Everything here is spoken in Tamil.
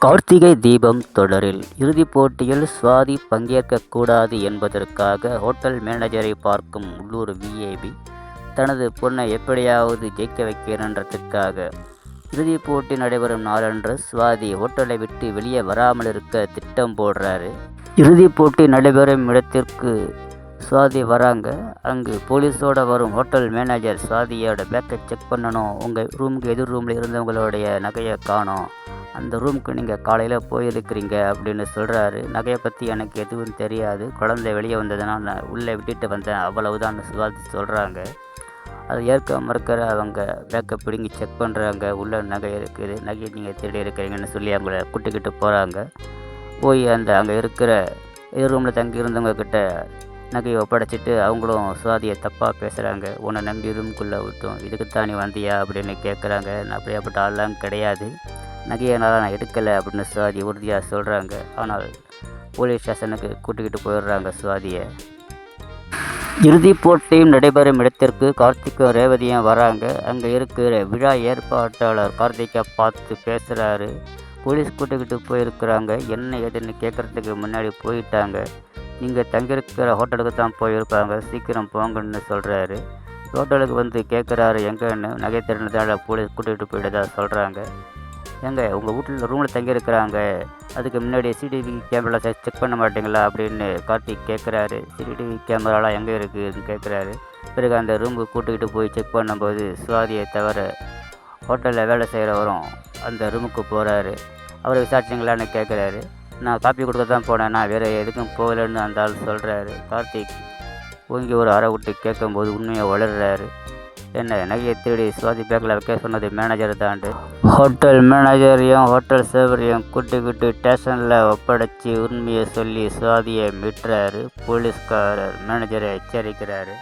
கார்த்திகை தீபம் தொடரில் இறுதிப் போட்டியில் சுவாதி பங்கேற்கக்கூடாது என்பதற்காக ஹோட்டல் மேனேஜரை பார்க்கும் உள்ளூர் விஏபி தனது பொண்ணை எப்படியாவது ஜெயிக்க வைக்கிறன்றதுக்காக இறுதிப் போட்டி நடைபெறும் நாளன்று சுவாதி ஹோட்டலை விட்டு வெளியே வராமல் இருக்க திட்டம் போடுறாரு. இறுதிப் போட்டி நடைபெறும் இடத்திற்கு சுவாதி வராங்க. அங்கு போலீஸோட வரும் ஹோட்டல் மேனேஜர் சுவாதியோட பேக்கை செக் பண்ணணும். உங்கள் ரூமுக்கு எதிர் ரூமில் இருந்தவங்களுடைய நகையை காணோம். அந்த ரூமுக்கு நீங்கள் காலையில் போயிருக்கிறீங்க அப்படின்னு சொல்கிறாரு நகையை பற்றி எனக்கு எதுவும் தெரியாது. குழந்தை வெளியே வந்ததுனால் நான் உள்ளே விட்டுட்டு வந்தேன். அவ்வளவுதான் சுவாதி சொல்கிறாங்க அது ஏற்க மறுக்கிற அவங்க பேக்கை பிடுங்கி செக் பண்ணுறாங்க உள்ள நகை இருக்குது. நகையை நீங்கள் தேடி இருக்கிறீங்கன்னு சொல்லி அவங்கள கூட்டிக்கிட்டு போகிறாங்க போய் அந்த அங்கே இருக்கிற எதிர் ரூமில் தங்கி இருந்தவங்க கிட்ட நகையை ஒப்படைச்சிட்டு அவங்களும் சுவாதியை தப்பாக பேசுகிறாங்க உன்னை நம்பி ரூம்குள்ளே விட்டோம். இதுக்குத்தான் நீ வந்தியா? அப்படின்னு கேட்குறாங்க நான் அப்படியாப்பட்ட ஆள்லாம் கிடையாது. நகையை நான் எடுக்கலை அப்படின்னு சுவாதி உறுதியாக சொல்கிறாங்க ஆனால் போலீஸ் ஸ்டேஷனுக்கு கூட்டிக்கிட்டு போயிடுறாங்க சுவாதியை. இறுதிப் போட்டியும் நடைபெறும் இடத்திற்கு கார்த்திக்கும் ரேவதியும் வராங்க. அங்கே இருக்கிற விழா ஏற்பாட்டாளர் கார்த்திகா பார்த்து பேசுகிறாரு போலீஸ் கூட்டிக்கிட்டு போயிருக்கிறாங்க. என்ன ஏதுன்னு கேட்குறதுக்கு முன்னாடி போயிட்டாங்க. நீங்கள் தங்கியிருக்கிற ஹோட்டலுக்கு தான் போயிருப்பாங்க சீக்கிரம் போங்கன்னு சொல்கிறாரு ஹோட்டலுக்கு வந்து கேட்குறாரு எங்கன்னு நகை திறனதால் போலீஸ் கூட்டிகிட்டு போயிட்டதாக சொல்கிறாங்க ஏங்க உங்கள் வீட்டில் ரூமில் தங்கியிருக்கிறாங்க. அதுக்கு முன்னாடி சிடிவி கேமரா செக் பண்ண மாட்டீங்களா அப்படின்னு கார்த்திக் கேட்குறாரு சிடிவி கேமராலாம் எங்கே இருக்குதுன்னு கேட்குறாரு பிறகு அந்த ரூமுக்கு கூட்டிக்கிட்டு போய் செக் பண்ணும்போது சுவாதியை தவிர ஹோட்டலில் வேலை செய்கிறவரும் அந்த ரூமுக்கு போகிறாரு அவரை விசாரிச்சிங்களான்னு கேட்குறாரு நான் காப்பி கொடுக்க தான் போனேன். நான் வேறு எதுக்கும் போகலன்னு அந்த ஆள் சொல்கிறாரு கார்த்திக் ஓங்கி ஒரு அறை விட்டு கேட்கும்போது உண்மையை வளர்றாரு என்ன நகையை திருடி சுவாதி பேக்கில் வைக்க சொன்னது மேனேஜர் தாண்டு ஹோட்டல் மேனேஜரையும் ஹோட்டல் சேவரையும் குட்டி ஸ்டேஷனில் ஒப்படைச்சி உண்மையை சொல்லி சுவாதியை மீட்டுறாரு. போலீஸ்காரர் மேனேஜரை எச்சரிக்கிறாரு.